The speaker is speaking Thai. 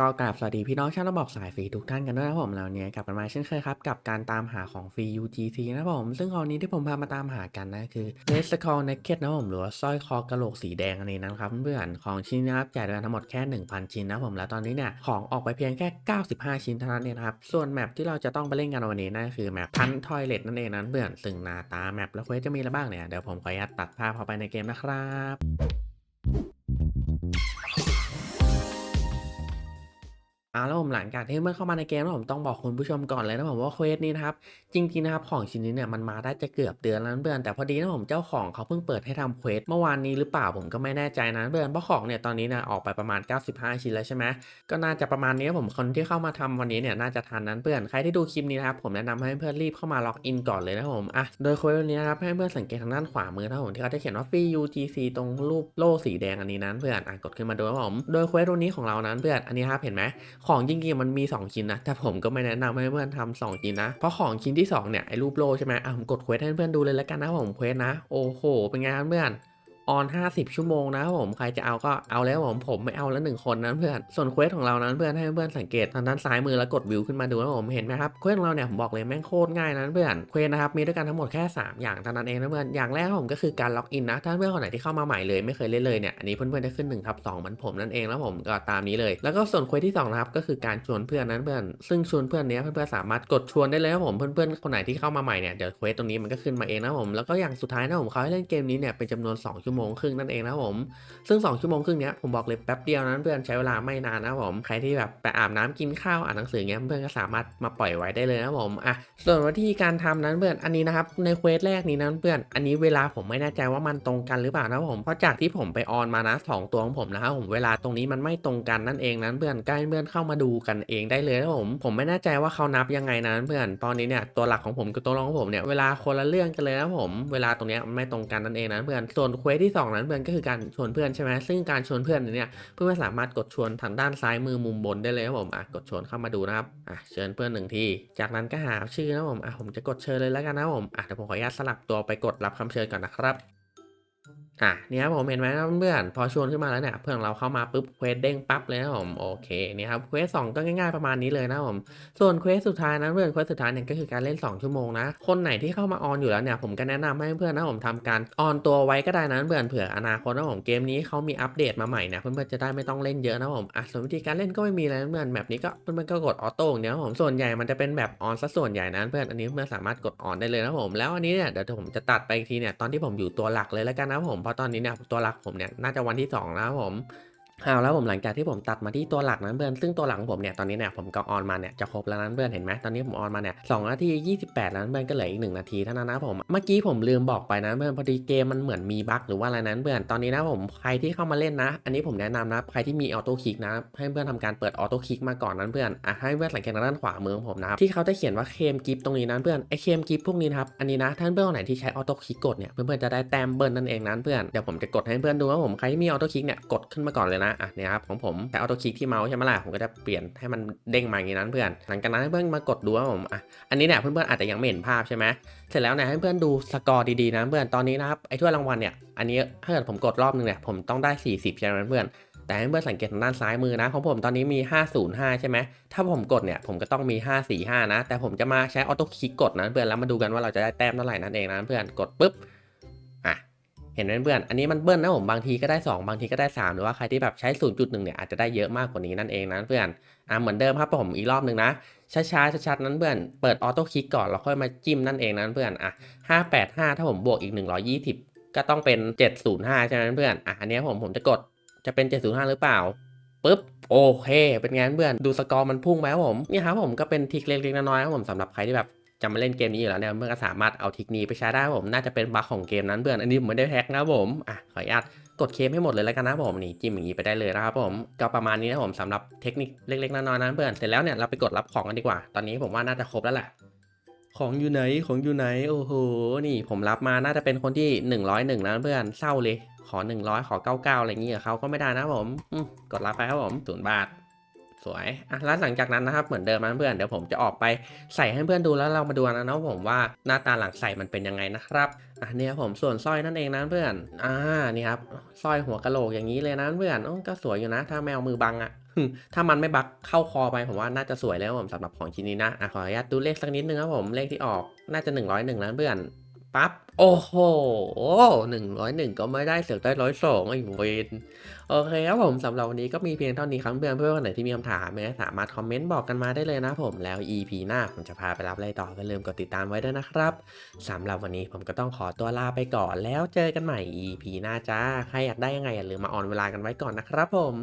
ก็กราบสวัสดีพี่น้องชาวระบอกสายฟรีทุกท่านกันด้วยนะผมแล้วเนี่ยกลับกันมาเช่นเคยครับ กับการตามหาของฟรี UGC นะผม ซึ่งคราวนี้ที่ผมพามาตามหากันนะคือ n e s c a l Naked นะผมหรือว่าสร้อยคอกระโหลกสีแดงอันนี้นะครับเพื่อนของชิ้นนะครับจ่ายเดือนทั้งหมดแค่ 1,000 ชิ้นนะผมแล้วตอนนี้เนี่ยของออกไปเพียงแค่ 95 ชิ้นเท่านั้นเองครับส่วนแมปที่เราจะต้องไปเล่นกันวันนี้นั่นคือแมปพันทอยเลทนั่นเองนั้นเพื่อนซึ่งหน้าตาแมปและเควสจะมีอะไรบ้างเนี่ยเดี๋ยวผมขออนุญาตตัดภาพเข้าไปในเกมนะครับ เอาแล้วผมหลังจากที่เมื่อเข้ามาในเกมแล้วผมต้องบอกคุณผู้ชมก่อนเลยนะผมว่าเควสนี้นะครับจริงๆนะครับของชิ้นนี้เนี่ยมันมาได้จะเกือบเดือนแล้วนะเพื่อนแต่พอดีนะผมเจ้าของเขาเพิ่งเปิดให้ทำเควสเมื่อวานนี้หรือเปล่าผมก็ไม่แน่ใจนะเพื่อนเพราะของเนี่ยตอนนี้เนี่ยออกไปประมาณ 95 ชิ้นแล้วใช่ไหมก็น่าจะประมาณนี้ผมคนที่เข้ามาทำวันนี้เนี่ยน่าจะทันนั้นเพื่อนใครที่ดูคลิปนี้นะครับผมแนะนำให้เพื่อนรีบเข้ามาล็อกอินก่อนเลยนะผมอะโดยเควสวันนี้นะครับให้เพื่อนสังเกตทางด้านขวามือนะผมที่เขาจะเขียนว่า free UGC ตรงรูปโล่สีแดงอันนี้นั้นเพื่อนอะกดขึ้นมาดูนะผมโดยเควสตัวนี้ของเรานั้นเพื่อนอันนี้ครับเห็นไหมของจริงๆมันมี 2 ชิ้นนะ แต่ผมก็ไม่แนะนำให้เพื่อนทำสองชิ้นนะ เพราะของชิ้นที่ 2 เนี่ยไอ้รูปโลใช่ไหมอะผมกดเควสให้เพื่อนดูเลยแล้วกันนะผมเควสนะ โอ้โห เป็นไงครับเพื่อน ออน 50 ชั่วโมงนะครับผมใครจะเอาก็เอาแล้วผมผมไม่เอาแล้วหนึ่งคนนะเพื่อนส่วนเควสของเรานั้นเพื่อนให้เพื่อนสังเกตทางด้านซ้ายมือแล้วกดวิวขึ้นมาดูนะผมเห็นไหมครับเควสของเราเนี่ยผมบอกเลยแม่งโคตรง่ายนะเพื่อนเควสนะครับมีด้วยกันทั้งหมดแค่ 3 อย่างเท่านั้นเองนะเพื่อนอย่างแรกผมก็คือการล็อกอินนะถ้าเพื่อนคนไหนที่เข้ามาใหม่เลยไม่เคยเล่นเลยเนี่ยอันนี้เพื่อนๆจะขึ้น1ทับ2เหมือนผมนั่นเองแล้วผมก็ตามนี้เลย แล้วก็ส่วนเควสที่2นะครับก็คือการชวนเพื่อนนั้นเพื่อนซึ่งชวนเพื่อนเนี้ยเพื่อนๆสามารถกดชวนได้เลยนะผมเพื่อนๆคนไหนที่เข้ามาใหม่เนี่ยเดี๋ยวเควสตรงนี้มันก็ขึ้นมาเองนะผมแล้วก็อย่างสุดท้ายนะผมเขาให้เล่นเกมนี้เนี่ยเป็นจำนวน2ชั่วโมงครึ่งนั่นเองนะผมซึ่ง 2 ชั่วโมงครึ่งเนี้ยผมบอกเลยแป๊บเดียวนั้นเพื่อนใช้เวลาไม่นานนะผมใครที่แบบไปอาบน้ำกินข้าวอ่านหนังสือเงี้ยเพื่อนก็สามารถมาปล่อยไว้ได้เลยนะผมอะส่วนวิธีการทำนั้นเพื่อนอันนี้นะครับในเควสแรกนี้นั้นเพื่อนอันนี้เวลาผมไม่แน่ใจว่ามันตรงกันหรือเปล่านะผมเพราะจากที่ผมไปออนมานะสองตัวของผมนะครับผมเวลาตรงนี้มันไม่ตรงกันนั่นเองนั้นเพื่อนใกล้เพื่อนเข้ามาดูกันเองได้เลยนะผมผมไม่แน่ใจว่าเขานับยังไงนะเพื่อนตอนนี้เนี่ยตัวหลักของผมกับตัวรองของผมเนี่ยเวลาคนละเรื่องกันเลยนะผมเวลาตรงเนี้ยไม่ตรงกันนั่นเองนะเพื่อนส่วนเควสทีสองนั้นเพื่อนก็คือการชวนเพื่อนใช่ไหมซึ่งการชวนเพื่อนเนี่ยเพื่อนสามารถกดชวนทางด้านซ้ายมือมุมบนได้เลยครับผมอะกดชวนเข้ามาดูนะครับอะเชิญเพื่อนหนึ่งทีจากนั้นก็หาชื่อนะผมอะผมจะกดเชิญเลยแล้วกันนะผมอะเดี๋ยวผมขออนุญาตสลับตัวไปกดรับคำเชิญก่อนนะครับ อะเนี่ยครับผมเห็นไหมครับเพื่อนพอชวนขึ้นมาแล้วเนี่ยเพื่อนเราเข้ามาปุ๊บเควสเด้งปั๊บเลยนะผมโอเคนี่ครับเควสสองก็ง่ายๆประมาณนี้เลยนะผมส่วนเควสสุดท้ายนะเพื่อนเควสสุดท้ายเนี่ยก็คือการเล่น 2 ชั่วโมงนะคนไหนที่เข้ามาออนอยู่แล้วเนี่ยผมก็แนะนำให้เพื่อนนะผมทำการออนตัวไว้ก็ได้นะเพื่อนเผื่ออนาคตนะผมเกมนี้เขามีอัปเดตมาใหม่นี่ยเพื่อนๆจะได้ไม่ต้องเล่นเยอะนะผมอะส่วนวิธีการเล่นก็ไม่มีอะไรเพื่อนแบบนี้ก็เพื่อนๆก็กดออโต้เดียนะผมส่วนใหญ่มันจะเป็นแบบออนซะส่วนใหญ่นะเพื่อนอันนี้เพื่อนสามารถกดออนได้เลยนะผมแล้วอันนี้เนี่ยเดี๋ยวผมจะตัดไปอีกทีเนี่ยตอนที่ผมอยู่ตัวหลักเลยแล้วกันนะผมเพราะตอนนี้เนี่ยตัวหลักผมเนี่ยน่าจะวันที่สองแล้วผม เอาแล้วผมหลังจากที่ผมตัดมาที่ตัวหลักนั้นเพื่อนซึ่งตัวหลังผมเนี่ยตอนนี้เนี่ยผมก็ออนมาเนี่ยจะครบแล้วนั้นเพื่อนเห็นไหมตอนนี้ผมออนมาเนี่ยสองนาที 28 แล้วนั้นเพื่อนก็เหลืออีกหนึ่งนาทีเท่านั้นนะผมเมื่อกี้ผมลืมบอกไปนะเพื่อนพอดีเกมมันเหมือนมีบั๊กหรือว่าอะไรนั้นเพื่อนตอนนี้นะผมใครที่เข้ามาเล่นนะ อันนี้ผมแนะนำนะใครที่มีออโต้คลิกนะให้เพื่อนทำการเปิดออโต้คลิกมาก่อนนั้นเพื่อนอะให้เพื่อนสังเกตด้านขวามือของผมนะครับที่เขาจะเขียนว่าเคมกิฟตรงนี้นั้นเพื่อนไอเคมกิฟพวกนี้ครับอันนี้นะท่านเพื่อนคนไหนที่ใช้ออโต้คลิกกดเนี่ยเพื่อนๆจะได้แต้มเบิร์นนั่นเองนั้นเพื่อนเดี๋ยวผมจะกดให้เพื่อนดูว่าผมใครที่มีออโต้คลิกเนี่ยกดขึ้นมาก่อนเลยนะอะเนี่ยครับของผมแต่ออโต้คลิกที่เมาส์ใช่ไหมล่ะผมก็จะเปลี่ยนให้มันเด้งมาอย่างนี้นั้นเพื่อน หลังจากนั้นให้เพื่อนมากดดูว่าผมอะอันนี้เนี่ยเพื่อนๆอาจจะยังไม่เห็นภาพใช่ไหมเสร็จแล้วเนี่ยให้เพื่อนดูสกอร์ดีๆนะเพื่อนตอนนี้นะครับไอ้ถ้วยรางวัลเนี่ยอันนี้ถ้าเกิดผมกดรอบนึงเนี่ยผมต้องได้ 40ใช่ไหมเพื่อนแต่ให้เพื่อนสังเกตทางด้านซ้ายมือนะของผมตอนนี้มี 505 ใช่ไหม ถ้าผมกดเนี่ยผมก็ต้องมี 545 นะ แต่ผมจะมาใช้ออโต้คลิกกดนะเพื่อนแล้วมาดูกันว่าเราจะได้แต้มเท่าไหร่นั่นเองนะเพื่อนกดปุ๊บ เห็นไหมเพื่อนอันนี้มันเบิ้ลนะผมบางทีก็ได้ 2 บางทีก็ได้ 3 หรือว่าใครที่แบบใช้ 0.1เนี่ยอาจจะได้เยอะมากกว่านี้นั่นเองนะเพื่อนอะเหมือนเดิมครับผมอีกรอบหนึ่งนะช้าๆชัดๆนั้นเพื่อนเปิดออโต้คลิกก่อนแล้วค่อยมาจิ้มนั่นเองนะเพื่อนอะ585 ถ้าผมบวกอีก 120 ก็ต้องเป็น 705 ใช่ไหมเพื่อนอะอันนี้ผมผมจะกดจะเป็น 705 หรือเปล่าปุ๊บโอเค เป็นไงเพื่อนดูสกอร์มันพุ่งไหมครับผมนี่ครับผมก็เป็นทริคเล็กๆน้อยๆครับผมสำหรับใครที่แบบ จะมาเล่นเกมนี้อยู่แล้วเนี่ยเพื่อนก็สามารถเอาทิคนี้ไปใช้ได้ผมน่าจะเป็นบั๊กของเกมนั้นเพื่อนอันนี้ผมไม่ได้แฮกนะผมอะขออนุญาตกดเคมให้หมดเลยแล้วกันนะผมนี่จิ้มอย่างนี้ไปได้เลยนะครับผมก็ประมาณนี้นะผมสำหรับเทคนิคเล็กๆน้อยๆนะเพื่อนเสร็จแล้วเนี่ยเราไปกดรับของกันดีกว่า ตอนนี้ผมว่าน่าจะครบแล้วแหละของอยู่ไหนของอยู่ไหนโอ้โหนี่ผมรับมาน่าจะเป็นคนที่ 101นะเพื่อนเศร้าเลยขอ 100 ขอ 99 อะไรอย่างเงี้ยเขาก็ไม่ได้นะผมอืมกดรับไปครับผมศูนย์บาท สวยอะแล้วหลังจากนั้นนะครับเหมือนเดิมนะเพื่อนเดี๋ยวผมจะออกไปใส่ให้เพื่อนดูแล้วเรามาดูนะเนาะผมว่าหน้าตาหลังใส่มันเป็นยังไงนะครับอะเนี่ยผมส่วนสร้อยนั่นเองนะเพื่อนอ่านี่ครับสร้อยหัวกะโหลกอย่างนี้เลยนะเพื่อนอก็สวยอยู่นะ ถ้าแมวมือบังอะ่ะถ้ามันไม่บักเข้าคอไปผมว่าน่าจะสวยแล้วผมสำหรับของชิ้นนี้นะอะขออนุญาตดูเลขสักนิดนึงครับผมเลขที่ออกน่าจะ 101แล้วเพื่อน ปั๊บ โอ้โห101ก็ไม่ได้เสือกได้102ไอ้เวนโอเคครับผมสำหรับวันนี้ก็มีเพียงเท่านี้ครับเพื่อนเพื่อนคนไหนที่มีคำถามเนี่ยสามารถคอมเมนต์บอกกันมาได้เลยนะผมแล้ว EP หน้าผมจะพาไปรับอะไรต่อก็ลืมกดติดตามไว้ด้วยนะครับสำหรับวันนี้ผมก็ต้องขอตัวลาไปก่อนแล้วเจอกันใหม่ EP หน้าจ้าใครอยากได้ยังไงอย่าลืมมาออนเวลากันไว้ก่อนนะครับผม